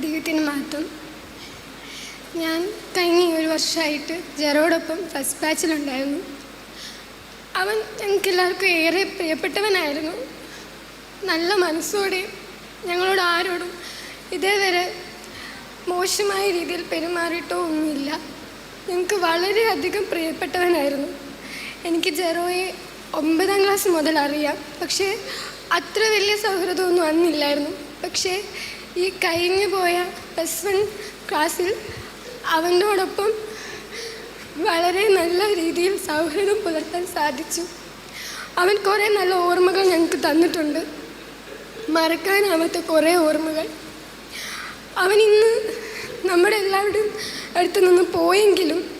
ദൈവത്തിന് മാത്രം ഞാൻ കഴിഞ്ഞ ഒരു വർഷമായിട്ട് ജെറോടൊപ്പം ഫസ്റ്റ് ബാച്ചിലുണ്ടായിരുന്നു. അവൻ ഞങ്ങൾക്ക് എല്ലാവർക്കും ഏറെ പ്രിയപ്പെട്ടവനായിരുന്നു. നല്ല മനസ്സോടെ ഞങ്ങളോട് ആരോടും ഇതേവരെ മോശമായ രീതിയിൽ പെരുമാറിയിട്ടോ ഒന്നുമില്ല. ഞങ്ങൾക്ക് വളരെയധികം പ്രിയപ്പെട്ടവനായിരുന്നു. എനിക്ക് ജെറോയെ ഒമ്പതാം ക്ലാസ് മുതൽ അറിയാം. പക്ഷേ അത്ര വലിയ സൗഹൃദമൊന്നും അന്നില്ലായിരുന്നു. പക്ഷേ ഈ കഴിഞ്ഞു പോയ പ്ലസ് വൺ ക്ലാസ്സിൽ അവനോടൊപ്പം വളരെ നല്ല രീതിയിൽ സൗഹൃദം പുലർത്താൻ സാധിച്ചു. അവൻ കുറേ നല്ല ഓർമ്മകൾ ഞങ്ങൾക്ക് തന്നിട്ടുണ്ട്. മറക്കാനാവാത്ത കുറേ ഓർമ്മകൾ. അവൻ ഇന്ന് നമ്മുടെ എല്ലാവരുടെയും അടുത്ത് നിന്ന് പോയെങ്കിലും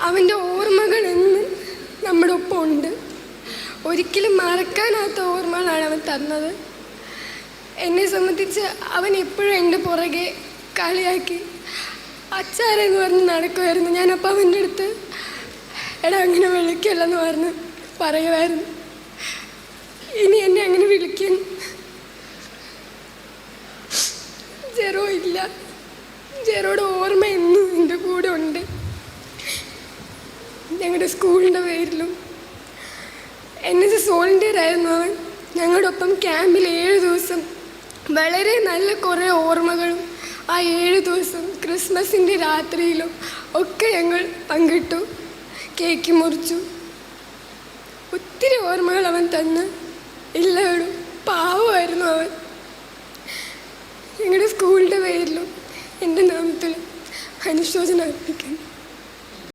അവന്റെ ഓർമ്മകൾ എന്ന് നമ്മുടെ ഒപ്പം ഉണ്ട്. ഒരിക്കലും മറക്കാനാത്ത ഓർമ്മകളാണ് അവൻ തന്നത്. എന്നെ സംബന്ധിച്ച് അവൻ എപ്പോഴും എന്റെ പുറകെ കളിയാക്കി. അച്ചാരെന്ന് പറഞ്ഞ് നടക്കുമായിരുന്നു ഞാനപ്പോൾ അവന്റെ അടുത്ത് എടാ അങ്ങനെ വിളിക്കല്ലെന്ന് പറഞ്ഞ് പറയുമായിരുന്നു ഇനി എന്നെ അങ്ങനെ വിളിക്കാൻ ജെറോ ഇല്ല. ജെറോയുടെ ഓർമ്മ എന്നും എന്റെ കൂടെ ഉണ്ട്. ഞങ്ങളുടെ സ്കൂളിന്റെ പേരിലും. എൻ എസ് എസ് വോളണ്ടിയർ ആയിരുന്നു അവൻ. ഞങ്ങളുടെ ഒപ്പം ക്യാമ്പിൽ ഏഴ് ദിവസം വളരെ നല്ല കുറേ ഓർമ്മകളും ആ ഏഴ് ദിവസം ക്രിസ്മസിന്റെ രാത്രിയിലും ഒക്കെ ഞങ്ങൾ പങ്കിട്ടു. കേക്ക് മുറിച്ചു. ഒത്തിരി ഓർമ്മകൾ അവൻ തന്ന്. എല്ലാവരും പാവമായിരുന്നു അവൻ. ഞങ്ങളുടെ സ്കൂളിന്റെ പേരിലും എന്റെ നാമത്തിലും അനുശോചനം അർപ്പിക്കുന്നു.